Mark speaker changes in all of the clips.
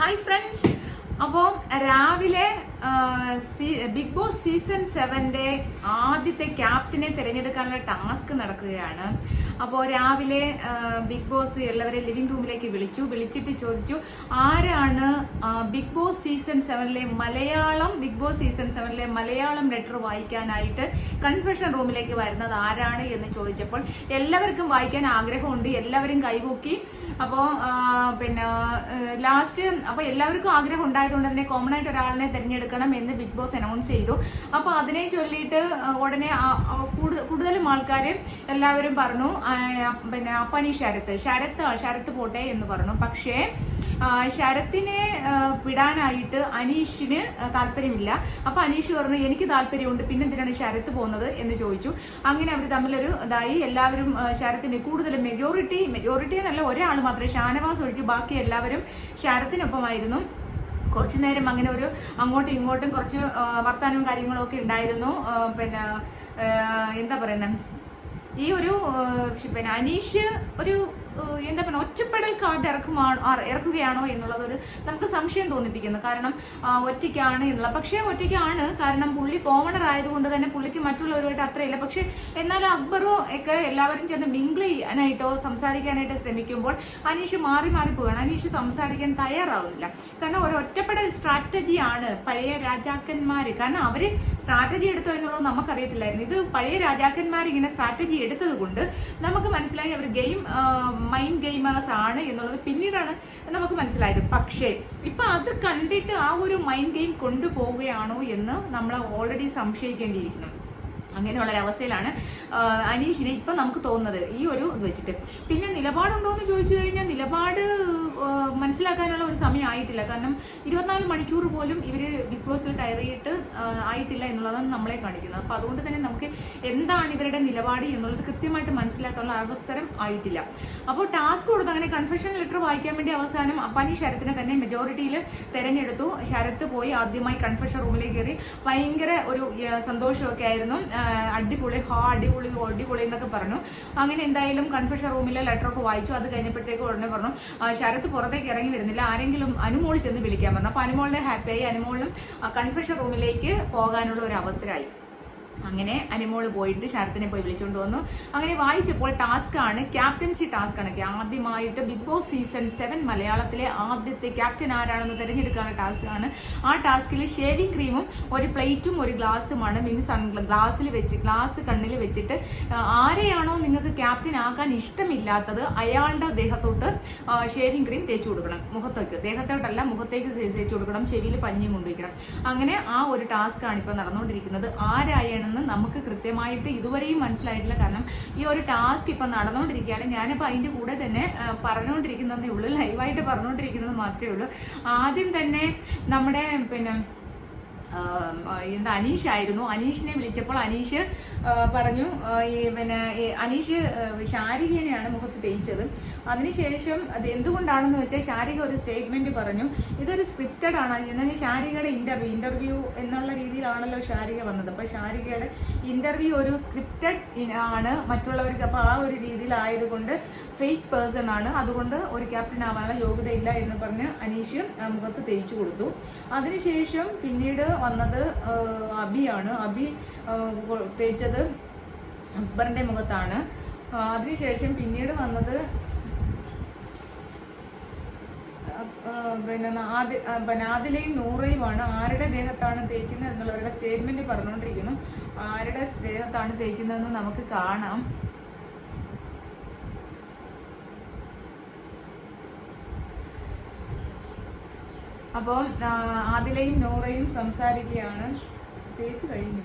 Speaker 1: Hi friends അപ്പോൾ രാവിലെ big boss season സെവന്റെ ആദ്യത്തെ ക്യാപ്റ്റനെ തിരഞ്ഞെടുക്കാനുള്ള ടാസ്ക് നടക്കുകയാണ്. അപ്പോൾ രാവിലെ ബിഗ് ബോസ് എല്ലാവരെയും ലിവിംഗ് റൂമിലേക്ക് വിളിച്ചു. വിളിച്ചിട്ട് ചോദിച്ചു ആരാണ് ബിഗ് ബോസ് സീസൺ സെവനിലെ മലയാളം ബിഗ് ബോസ് സീസൺ സെവനിലെ മലയാളം ലെറ്റർ വായിക്കാനായിട്ട് കൺഫെഷൻ റൂമിലേക്ക് വരുന്നത് ആരാണ്? എന്ന് ചോദിച്ചപ്പോൾ എല്ലാവർക്കും വായിക്കാൻ ആഗ്രഹമുണ്ട്. എല്ലാവരും കൈപൊക്കി അപ്പോൾ പിന്നെ ലാസ്റ്റ് അപ്പോൾ എല്ലാവർക്കും ആഗ്രഹം ഉണ്ടായതുകൊണ്ട് തന്നെ കോമൺ ആയിട്ട് ഒരാളിനെ തിരഞ്ഞെടുക്കണം എന്ന് ബിഗ് ബോസ് അനൗൺസ് ചെയ്തു. അപ്പോൾ അതിനെ ചൊല്ലിയിട്ട് ഉടനെ കൂടുതലും ആൾക്കാർ എല്ലാവരും പറഞ്ഞു പിന്നെ അപ്പനി ശരത്ത് ശരത്ത് ശരത്ത് പോട്ടെ എന്ന് പറഞ്ഞു. പക്ഷേ ശരത്തിനെ വിടാനായിട്ട് അനീഷിന് താല്പര്യമില്ല. അപ്പൊ അനീഷ് പറഞ്ഞു എനിക്ക് താല്പര്യമുണ്ട്. പിന്നെ എന്തിനാണ് ശരത്ത് പോകുന്നത്? എന്ന് ചോദിച്ചു. അങ്ങനെ അവർ തമ്മിലൊരു ഇതായി. എല്ലാവരും ശരത്തിന് കൂടുതൽ മെജോറിറ്റി മെജോറിറ്റി എന്നല്ല ഒരാൾ മാത്രമേ ഷാനവാസ് ഒഴിച്ച് ബാക്കി എല്ലാവരും ശരത്തിനൊപ്പമായിരുന്നു. കുറച്ചു നേരം അങ്ങനെ ഒരു അങ്ങോട്ടും ഇങ്ങോട്ടും കുറച്ച് വർത്താനവും കാര്യങ്ങളും ഒക്കെ ഉണ്ടായിരുന്നു. പിന്നെ എന്താ പറയുന്നത് ഈ ഒരു പിന്നെ അനീഷ് ഒരു എന്താ പറയുക ഒറ്റപ്പെടൽ കാട്ട് ഇറക്കുമാണോ ഇറക്കുകയാണോ എന്നുള്ളത് ഒരു നമുക്ക് സംശയം തോന്നിപ്പിക്കുന്നു. കാരണം ഒറ്റയ്ക്കാണ് എന്നുള്ളത് പക്ഷേ ഒറ്റയ്ക്കാണ് കാരണം പുള്ളി കോമണർ ആയതുകൊണ്ട് തന്നെ പുള്ളിക്ക് മറ്റുള്ളവരുമായിട്ട് അത്രയില്ല. പക്ഷേ എന്നാൽ അക്ബറോ ഒക്കെ എല്ലാവരും ചെന്ന് മിങ്കിൾ ചെയ്യാനായിട്ടോ സംസാരിക്കാനായിട്ട് ശ്രമിക്കുമ്പോൾ അനീഷ് മാറി മാറി പോവുകയാണ്. അനീഷ് സംസാരിക്കാൻ തയ്യാറാവുന്നില്ല. കാരണം ഒരു ഒറ്റപ്പെടൽ സ്ട്രാറ്റജിയാണ് പഴയ രാജാക്കന്മാർ കാരണം അവർ സ്ട്രാറ്റജി എടുത്തോ എന്നുള്ളത് നമുക്കറിയത്തില്ലായിരുന്നു. ഇത് പഴയ രാജാക്കന്മാർ ഇങ്ങനെ സ്ട്രാറ്റജി എടുത്തത് കൊണ്ട് നമുക്ക് മനസ്സിലായി അവർ ഗെയിം മൈൻഡ് ഗെയിമേഴ്സ് ആണ് എന്നുള്ളത് പിന്നീടാണ് നമുക്ക് മനസ്സിലായത്. പക്ഷേ ഇപ്പൊ അത് കണ്ടിട്ട് ആ ഒരു മൈൻഡ് ഗെയിം കൊണ്ടുപോവുകയാണോ എന്ന് നമ്മൾ ഓൾറെഡി സംശയിക്കേണ്ടിയിരിക്കുന്നു. അങ്ങനെയുള്ള ഒരു അവസ്ഥയിലാണ് അനീഷിനെ ഇപ്പം നമുക്ക് തോന്നുന്നത് ഈ ഒരു ഇത് വെച്ചിട്ട്. പിന്നെ നിലപാടുണ്ടോ എന്ന് ചോദിച്ചു കഴിഞ്ഞാൽ നിലപാട് മനസ്സിലാക്കാനുള്ള ഒരു സമയം ആയിട്ടില്ല. കാരണം ഇരുപത്തിനാല് മണിക്കൂർ പോലും ഇവർ ബിഗ് ബോസിൽ കയറിയിട്ട് ആയിട്ടില്ല എന്നുള്ളതാണ് നമ്മളെ കാണിക്കുന്നത്. അപ്പം അതുകൊണ്ട് തന്നെ നമുക്ക് എന്താണ് ഇവരുടെ നിലപാട് എന്നുള്ളത് കൃത്യമായിട്ട് മനസ്സിലാക്കാനുള്ള അവസരം ആയിട്ടില്ല. അപ്പോൾ ടാസ്ക് കൊടുത്ത് അങ്ങനെ കൺഫെഷൻ ലെറ്റർ വായിക്കാൻ വേണ്ടി അവസാനം അപ്പാനി ശരത്തിനെ തന്നെ മെജോറിറ്റിയിൽ തെരഞ്ഞെടുത്തു. ശരത്ത് പോയി ആദ്യമായി കൺഫെഷൻ റൂമിലേക്ക് കയറി. ഭയങ്കര ഒരു സന്തോഷമൊക്കെ ആയിരുന്നു. അടിപൊളി ഹാ അടിപൊളി അടിപൊളി എന്നൊക്കെ പറഞ്ഞു. അങ്ങനെ എന്തായാലും കൺഫെഷൻ റൂമിലെ ലെറ്റർ ഒക്കെ വായിച്ചു. അത് കഴിഞ്ഞപ്പോഴത്തേക്ക് ഉടനെ പറഞ്ഞു ശരത്ത് പുറത്തേക്ക് ഇറങ്ങി വരുന്നില്ല. ആരെങ്കിലും അനുമോൾ ചെന്ന് വിളിക്കാൻ പറഞ്ഞു. അപ്പൊ അനുമോളിനെ ഹാപ്പിയായി അനുമോളിനും കൺഫെഷൻ റൂമിലേക്ക് പോകാനുള്ള ഒരു അവസരമായി. അങ്ങനെ അനിമോൾ പോയിട്ട് ശരത്തിനെ പോയി വിളിച്ചുകൊണ്ട് വന്നു. അങ്ങനെ വായിച്ചപ്പോൾ ടാസ്ക് ആണ് ക്യാപ്റ്റൻസി ടാസ്ക് ആണ്. ആദ്യമായിട്ട് ബിഗ് ബോസ് സീസൺ സെവൻ മലയാളത്തിലെ ആദ്യത്തെ ക്യാപ്റ്റൻ ആരാണെന്ന് തിരഞ്ഞെടുക്കാനുള്ള ടാസ്ക് ആണ്. ആ ടാസ്കിൽ ഷേവിംഗ് ക്രീമും ഒരു പ്ലേറ്റും ഒരു ഗ്ലാസ്സുമാണ് മീൻസ് ഗ്ലാസ്സിൽ വെച്ച് ഗ്ലാസ് കണ്ണിൽ വെച്ചിട്ട് ആരെയാണോ നിങ്ങൾക്ക് ക്യാപ്റ്റൻ ആക്കാൻ ഇഷ്ടമില്ലാത്തത് അയാളുടെ ദേഹത്തോട്ട് ഷേവിംഗ് ക്രീം തേച്ചു കൊടുക്കണം. മുഖത്തേക്ക്. ദേഹത്തോട്ടല്ല മുഖത്തേക്ക് തേച്ചു കൊടുക്കണം. ചെവിയിൽ പഞ്ഞിയും കൊണ്ടുവയ്ക്കണം. അങ്ങനെ ആ ഒരു ടാസ്ക് ആണ് ഇപ്പോൾ നടന്നുകൊണ്ടിരിക്കുന്നത്. ആരായാണെന്ന് നമുക്ക് കൃത്യമായിട്ട് ഇതുവരെയും മനസ്സിലായിട്ടില്ല. കാരണം ഈ ഒരു ടാസ്ക് ഇപ്പം നടന്നുകൊണ്ടിരിക്കുകയാണ്. ഞാനിപ്പോൾ അതിന്റെ കൂടെ തന്നെ പറഞ്ഞുകൊണ്ടിരിക്കുന്നതേ ഉള്ളൂ. ലൈവായിട്ട് പറഞ്ഞുകൊണ്ടിരിക്കുന്നത് മാത്രമേ ഉള്ളൂ. ആദ്യം തന്നെ നമ്മുടെ പിന്നെ എന്താ അനീഷ് ആയിരുന്നു. അനീഷിനെ വിളിച്ചപ്പോൾ അനീഷ് പറഞ്ഞു പിന്നെ അനീഷ് ശാരികനെയാണ് മുഖത്ത് തേച്ചത്. അതിനുശേഷം അത് എന്തുകൊണ്ടാണെന്ന് വെച്ചാൽ ശാരിക ഒരു സ്റ്റേറ്റ്മെന്റ് പറഞ്ഞു. ഇതൊരു സ്ക്രിപ്റ്റഡ് ആണ്. എന്നാൽ ശാരികയുടെ ഇന്റർവ്യൂ ഇന്റർവ്യൂ എന്നുള്ള രീതിയിലാണല്ലോ ശാരിക വന്നത്. അപ്പൊ ശാരികയുടെ ഇന്റർവ്യൂ ഒരു സ്ക്രിപ്റ്റഡ് ആണ്. മറ്റുള്ളവർക്ക് അപ്പൊ ആ ഒരു രീതിയിലായതുകൊണ്ട് ഫേക്ക് പേഴ്സൺ ആണ്. അതുകൊണ്ട് ഒരു ക്യാപ്റ്റൻ ആവാനുള്ള യോഗ്യതയില്ല എന്ന് പറഞ്ഞ് അനീഷ് മുഖത്ത് തേച്ചു കൊടുത്തു. അതിനുശേഷം പിന്നീട് വന്നത് അബിയാണ് അബി തേച്ചത് അക്ബറിന്റെ മുഖത്താണ്. അതിനുശേഷം പിന്നീട് വന്നത് ആ, പിന്നെ ആദി പിന്നെ നൂറയുമാണ് ആരുടെ ദേഹത്താണ് തേക്കുന്നത് എന്നുള്ളവരുടെ സ്റ്റേറ്റ്മെന്റ് പറഞ്ഞുകൊണ്ടിരിക്കുന്നു. ആരുടെ ദേഹത്താണ് തേക്കുന്നതെന്ന് നമുക്ക് കാണാം. അപ്പോൾ ആദിലയും നൂറയും സംസാരിക്കുകയാണ്. തേച്ച് കഴിഞ്ഞു.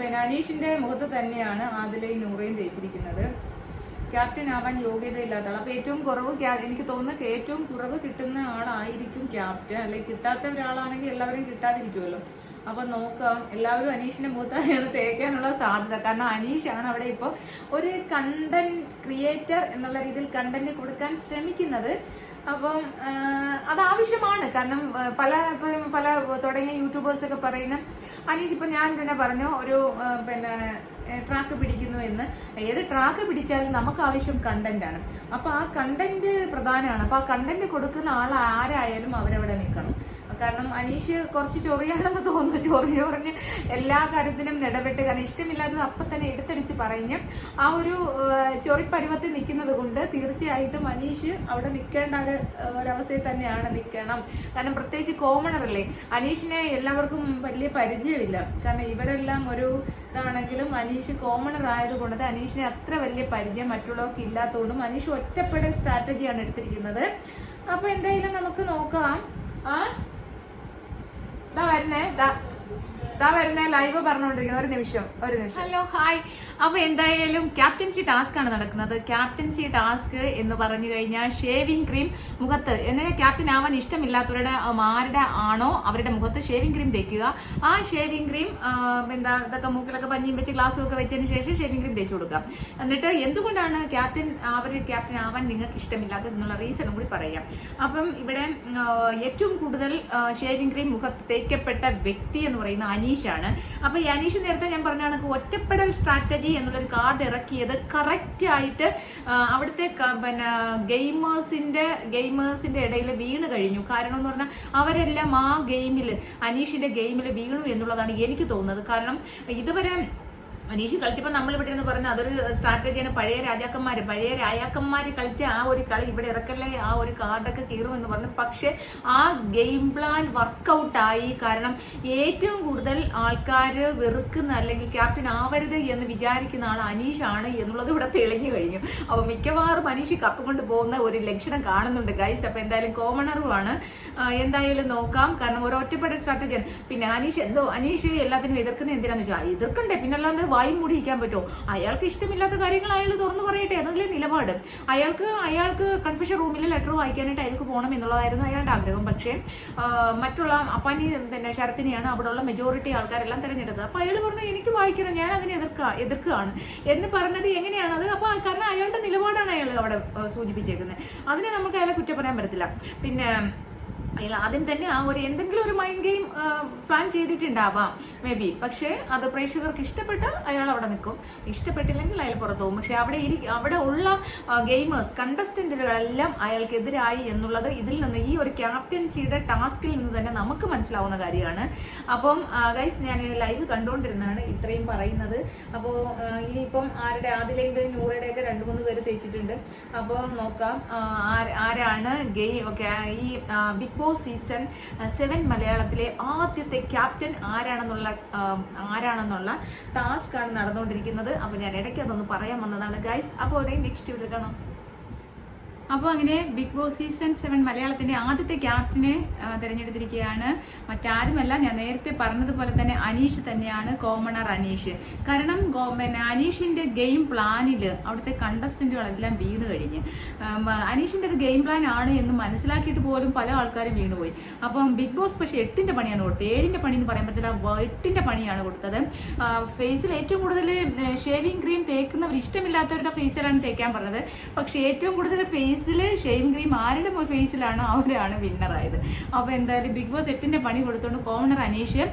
Speaker 1: പിന്നെ അനീഷിന്റെ മുഖത്ത് തന്നെയാണ് ആദിലയും നൂറയും തേച്ചിരിക്കുന്നത്. ക്യാപ്റ്റൻ ആവാൻ യോഗ്യതയില്ലാത്ത ആൾ അപ്പൊ ഏറ്റവും കുറവ് എനിക്ക് തോന്നുന്നത് ഏറ്റവും കുറവ് കിട്ടുന്ന ആളായിരിക്കും ക്യാപ്റ്റൻ. അല്ലെങ്കിൽ കിട്ടാത്ത ഒരാളാണെങ്കിൽ എല്ലാവരും കിട്ടാതിരിക്കുമല്ലോ അപ്പൊ നോക്കാം. എല്ലാവരും അനീഷിനെ മുഖത്താണ് തേക്കാനുള്ള സാധ്യത. കാരണം അനീഷാണ് അവിടെ ഇപ്പോൾ ഒരു കണ്ടന്റ് ക്രിയേറ്റർ എന്നുള്ള രീതിയിൽ കണ്ടന്റ് കൊടുക്കാൻ ശ്രമിക്കുന്നത്. അപ്പം അത് ആവശ്യമാണ്. കാരണം പല പല തുടങ്ങിയ യൂട്യൂബേഴ്സ് ഒക്കെ പറയുന്ന അനീഷ് ഇപ്പൊ ഞാൻ തന്നെ പറഞ്ഞു ഒരു പിന്നെ ട്രാക്ക് പിടിക്കുന്നു എന്ന്. ഏത് ട്രാക്ക് പിടിച്ചാലും നമുക്ക് ആവശ്യം കണ്ടന്റ് ആണ്. അപ്പൊ ആ കണ്ടന്റ് പ്രധാനമാണ്. അപ്പൊ ആ കണ്ടന്റ് കൊടുക്കുന്ന ആൾ ആരായാലും അവരവിടെ നിൽക്കണം. കാരണം അനീഷ് കുറച്ച് ചൊറിയാണെന്ന് തോന്നുന്നു. ചൊറി ചൊറിഞ്ഞ് എല്ലാ കാര്യത്തിനും ഇടപെട്ട്. കാരണം ഇഷ്ടമില്ലാത്തത് അപ്പം തന്നെ എടുത്തടിച്ച് പറഞ്ഞ് ആ ഒരു ചൊറിപ്പരുവത്തിൽ നിൽക്കുന്നത് കൊണ്ട് തീർച്ചയായിട്ടും അനീഷ് അവിടെ നിൽക്കേണ്ട ഒരു ഒരവസ്ഥയിൽ തന്നെയാണ് നിൽക്കണം. കാരണം പ്രത്യേകിച്ച് കോമണറല്ലേ അനീഷിനെ എല്ലാവർക്കും വലിയ പരിചയമില്ല. കാരണം ഇവരെല്ലാം ഒരു ഇതാണെങ്കിലും അനീഷ് കോമണർ ആയതുകൊണ്ട് അനീഷിനെ അത്ര വലിയ പരിചയം മറ്റുള്ളവർക്ക് ഇല്ലാത്തതുകൊണ്ടും അനീഷ് ഒറ്റപ്പെടൽ സ്ട്രാറ്റജിയാണ് എടുത്തിരിക്കുന്നത്. അപ്പൊ എന്തായാലും നമുക്ക് നോക്കാം. ആ ദാ വരുന്നേ ദാ. ദാ വരുന്ന ലൈവ് പറഞ്ഞുകൊണ്ടിരിക്കുന്നത് ഒരു നിമിഷം ഒരു നിമിഷം. ഹലോ ഹായ് അപ്പൊ എന്തായാലും ക്യാപ്റ്റൻസി ടാസ്ക് ആണ് നടക്കുന്നത്. ക്യാപ്റ്റൻസി ടാസ്ക് എന്ന് പറഞ്ഞു കഴിഞ്ഞാൽ ഷേവിംഗ് ക്രീം മുഖത്ത്. എന്നാൽ ക്യാപ്റ്റൻ ആവാൻ ഇഷ്ടമില്ലാത്തവരുടെ ആരുടെ ആണോ അവരുടെ മുഖത്ത് ഷേവിംഗ് ക്രീം തേക്കുക. ആ ഷേവിംഗ് ക്രീം എന്താ ഇതൊക്കെ മൂക്കിലൊക്കെ പഞ്ഞിയും വെച്ച് ഗ്ലാസ്സും ഒക്കെ വെച്ചതിന് ശേഷം ഷേവിംഗ് ക്രീം തേച്ച് കൊടുക്കുക. എന്നിട്ട് എന്തുകൊണ്ടാണ് ക്യാപ്റ്റൻ അവർ ക്യാപ്റ്റൻ ആവാൻ നിങ്ങൾക്ക് ഇഷ്ടമില്ലാത്തത് എന്നുള്ള റീസണും കൂടി പറയാം. അപ്പം ഇവിടെ ഏറ്റവും കൂടുതൽ ഷേവിംഗ് ക്രീം മുഖത്ത് തേക്കപ്പെട്ട വ്യക്തി എന്ന് പറയുന്ന അനീഷാണ് അപ്പൊ ഈ അനീഷ് നേരത്തെ ഞാൻ പറഞ്ഞ കണക്ക് ഒറ്റപ്പെടൽ സ്ട്രാറ്റജി എന്നുള്ളൊരു കാർഡ് ഇറക്കിയത് കറക്റ്റ് ആയിട്ട് അവിടുത്തെ പിന്നെ ഗെയിമേഴ്സിന്റെ ഗെയിമേഴ്സിന്റെ ഇടയിൽ വീണ് കഴിഞ്ഞു. കാരണം എന്ന് പറഞ്ഞാൽ അവരെല്ലാം ആ ഗെയിമിൽ അനീഷിന്റെ ഗെയിമിൽ വീണു എന്നുള്ളതാണ് എനിക്ക് തോന്നുന്നത്. കാരണം ഇതുവരെ അനീഷ് കളിച്ചപ്പോൾ നമ്മൾ ഇവിടെ നിന്ന് പറഞ്ഞു അതൊരു സ്ട്രാറ്റജിയാണ് പഴയ രാജാക്കന്മാര് പഴയ രാജാക്കന്മാര് കളിച്ച ആ ഒരു കളി ഇവിടെ ഇറക്കല്ലേ ആ ഒരു കാർഡൊക്കെ കീറും എന്ന് പറഞ്ഞു. പക്ഷെ ആ ഗെയിം പ്ലാൻ വർക്കൗട്ടായി കാരണം ഏറ്റവും കൂടുതൽ ആൾക്കാർ വെറുക്കുന്ന അല്ലെങ്കിൽ ക്യാപ്റ്റൻ ആവരുത് എന്ന് വിചാരിക്കുന്ന ആൾ അനീഷാണ് എന്നുള്ളത് ഇവിടെ തെളിഞ്ഞു കഴിഞ്ഞു. അപ്പൊ മിക്കവാറും അനീഷ് കപ്പ് കൊണ്ട് പോകുന്ന ഒരു ലക്ഷണം കാണുന്നുണ്ട്. ഗൈസ് അപ്പൊ എന്തായാലും കോമണറുമാണ് എന്തായാലും നോക്കാം. കാരണം ഒരു ഒറ്റപ്പെട്ട സ്ട്രാറ്റജിയാണ് പിന്നെ അനീഷ് എന്തോ അനീഷ് എല്ലാത്തിനും എതിർക്കുന്ന എന്തിനാന്ന് വെച്ചാൽ എതിർക്കണ്ടേ? പിന്നെ അല്ലാണ്ട് വായും മൂടി ഇരിക്കാൻ പറ്റുമോ? അയാൾക്ക് ഇഷ്ടമില്ലാത്ത കാര്യങ്ങൾ അയാൾ തുറന്നു പറയട്ടെ അതല്ലേ നിലപാട്. അയാൾക്ക് അയാൾക്ക് കൺഫ്യൂഷൻ റൂമിൽ ലെറ്റർ വായിക്കാനായിട്ട് അയാൾക്ക് പോകണം എന്നുള്ളതായിരുന്നു അയാളുടെ ആഗ്രഹം. പക്ഷേ മറ്റുള്ള അപ്പാനി തന്നെ ശരത്തിനെയാണ് അവിടെയുള്ള മെജോറിറ്റി ആൾക്കാരെല്ലാം തിരഞ്ഞെടുത്തത്. അപ്പൊ അയാൾ പറഞ്ഞു എനിക്ക് വായിക്കണം ഞാൻ അതിനെ എതിർക്ക എതിർക്കുകയാണ്. എന്ന് പറഞ്ഞത് എങ്ങനെയാണത് അപ്പോൾ അപ്പൊ കാരണം അയാളുടെ നിലപാടാണ് അയാൾ അവിടെ സൂചിപ്പിച്ചേക്കുന്നത് അതിനെ നമുക്ക് അയാളെ കുറ്റം പറയാൻ പറ്റത്തില്ല. പിന്നെ അയാൾ ആദ്യം തന്നെ ആ ഒരു എന്തെങ്കിലും ഒരു മൈൻഡ് ഗെയിം പ്ലാൻ ചെയ്തിട്ടുണ്ടാവാം മേ ബി പക്ഷേ അത് പ്രേക്ഷകർക്ക് ഇഷ്ടപ്പെട്ടാൽ അയാൾ അവിടെ നിൽക്കും. ഇഷ്ടപ്പെട്ടില്ലെങ്കിൽ അയാൾ പുറത്തു പോകും. പക്ഷെ അവിടെ ഇരി അവിടെ ഉള്ള ഗെയിമേഴ്സ് കണ്ടസ്റ്റന്റുകളെല്ലാം അയാൾക്കെതിരായി എന്നുള്ളത് ഇതിൽ നിന്ന് ഈ ഒരു ക്യാപ്റ്റൻസിയുടെ ടാസ്കിൽ നിന്ന് തന്നെ നമുക്ക് മനസ്സിലാവുന്ന കാര്യമാണ്. അപ്പം ഗൈസ് ഞാൻ ലൈവ് കണ്ടുകൊണ്ടിരുന്നതാണ് ഇത്രയും പറയുന്നത്. അപ്പോൾ ഇനിയിപ്പം ആരുടെ ആദിലയുടെ നൂറയുടെ ഒക്കെ രണ്ട് മൂന്ന് പേര് തേച്ചിട്ടുണ്ട്. അപ്പോൾ നോക്കാം ആരാണ് ഗെയിം ഒക്കെ ഈ ബിഗ് ബോസ് സീസൺ സെവൻ മലയാളത്തിലെ ആദ്യത്തെ ക്യാപ്റ്റൻ ആരാണെന്നുള്ള ആരാണെന്നുള്ള ടാസ്ക് ആണ് നടന്നുകൊണ്ടിരിക്കുന്നത്. അപ്പോൾ ഞാൻ ഇടയ്ക്ക് അതൊന്ന് പറയാൻ വന്നതാണ്. ഗൈസ് അപ്പോൾ നെക്സ്റ്റ് വീഡിയോ കാണാം. അപ്പോൾ അങ്ങനെ ബിഗ് ബോസ് സീസൺ സെവൻ മലയാളത്തിന്റെ ആദ്യത്തെ ക്യാപ്റ്റനെ തിരഞ്ഞെടുത്തിരിക്കുകയാണ്. മറ്റാരുമല്ല ഞാൻ നേരത്തെ പറഞ്ഞതുപോലെ തന്നെ അനീഷ് തന്നെയാണ് കോമണർ അനീഷ്. കാരണം പിന്നെ അനീഷിന്റെ ഗെയിം പ്ലാനിൽ അവിടുത്തെ കണ്ടസ്റ്റന്റുകളെല്ലാം വീണ് കഴിഞ്ഞ്. അനീഷിന്റെ അനീഷിന്റെ ഗെയിം പ്ലാൻ ആണ് എന്ന് മനസ്സിലാക്കിയിട്ട് പോലും പല ആൾക്കാരും വീണുപോയി. അപ്പം ബിഗ് ബോസ് പക്ഷേ എട്ടിന്റെ പണിയാണ് കൊടുത്തത്. ഏഴിന്റെ പണി എന്ന് പറയാൻ പറ്റില്ല എട്ടിന്റെ പണിയാണ് കൊടുത്തത്. ഫേസിൽ ഏറ്റവും കൂടുതൽ ഷേവിങ് ക്രീം തേക്കുന്നവർ ഇഷ്ടമില്ലാത്തവരുടെ ഫേസിലാണ് തേക്കാൻ പറഞ്ഞത്. പക്ഷേ ഏറ്റവും കൂടുതൽ ഫേസിൽ ഷെയിം ക്രീം ആരുടെ ഫേസിലാണ് അവരാണ് വിന്നറായത്. അപ്പോൾ എന്തായാലും ബിഗ് ബോസ് എട്ടിന്റെ പണി കൊടുത്തുകൊണ്ട് commoner Aneesh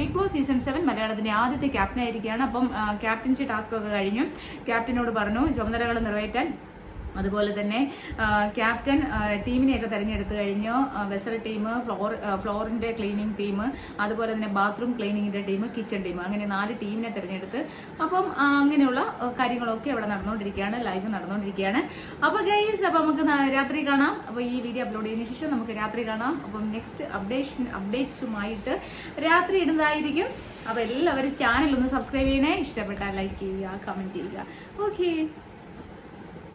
Speaker 1: Bigg Boss season seven മലയാളത്തിന്റെ ആദ്യത്തെ ക്യാപ്റ്റൻ ആയിരിക്കുകയാണ് അപ്പം ക്യാപ്റ്റൻസി ടാസ്ക് ഒക്കെ കഴിഞ്ഞു. ക്യാപ്റ്റനോട് പറഞ്ഞു ചുമതലകൾ നിറവേറ്റാൻ അതുപോലെ തന്നെ ക്യാപ്റ്റൻ ടീമിനെയൊക്കെ തിരഞ്ഞെടുത്ത് കഴിഞ്ഞു. വെസൽ ടീം ഫ്ലോർ ഫ്ലോറിന്റെ ക്ലീനിങ് ടീം അതുപോലെ തന്നെ ബാത്റൂം ക്ലീനിങ്ങിന്റെ ടീം കിച്ചൺ ടീം അങ്ങനെ നാല് ടീമിനെ തിരഞ്ഞെടുത്ത്. അപ്പം അങ്ങനെയുള്ള കാര്യങ്ങളൊക്കെ ഇവിടെ നടന്നുകൊണ്ടിരിക്കുകയാണ് ലൈവ് നടന്നുകൊണ്ടിരിക്കുകയാണ്. അപ്പോൾ ഗൈസ് അപ്പോൾ നമുക്ക് രാത്രി കാണാം. അപ്പോൾ ഈ വീഡിയോ അപ്ലോഡ് ചെയ്തതിന് ശേഷം നമുക്ക് രാത്രി കാണാം. അപ്പം നെക്സ്റ്റ് അപ്ഡേഷൻ അപ്ഡേറ്റ്സുമായിട്ട് രാത്രി ഇടുന്നതായിരിക്കും. അപ്പോൾ എല്ലാവരും ചാനൽ ഒന്ന് സബ്സ്ക്രൈബ് ചെയ്യണേ. ഇഷ്ടപ്പെട്ടാൽ ലൈക്ക് ചെയ്യുക കമന്റ് ചെയ്യുക. ഓക്കെ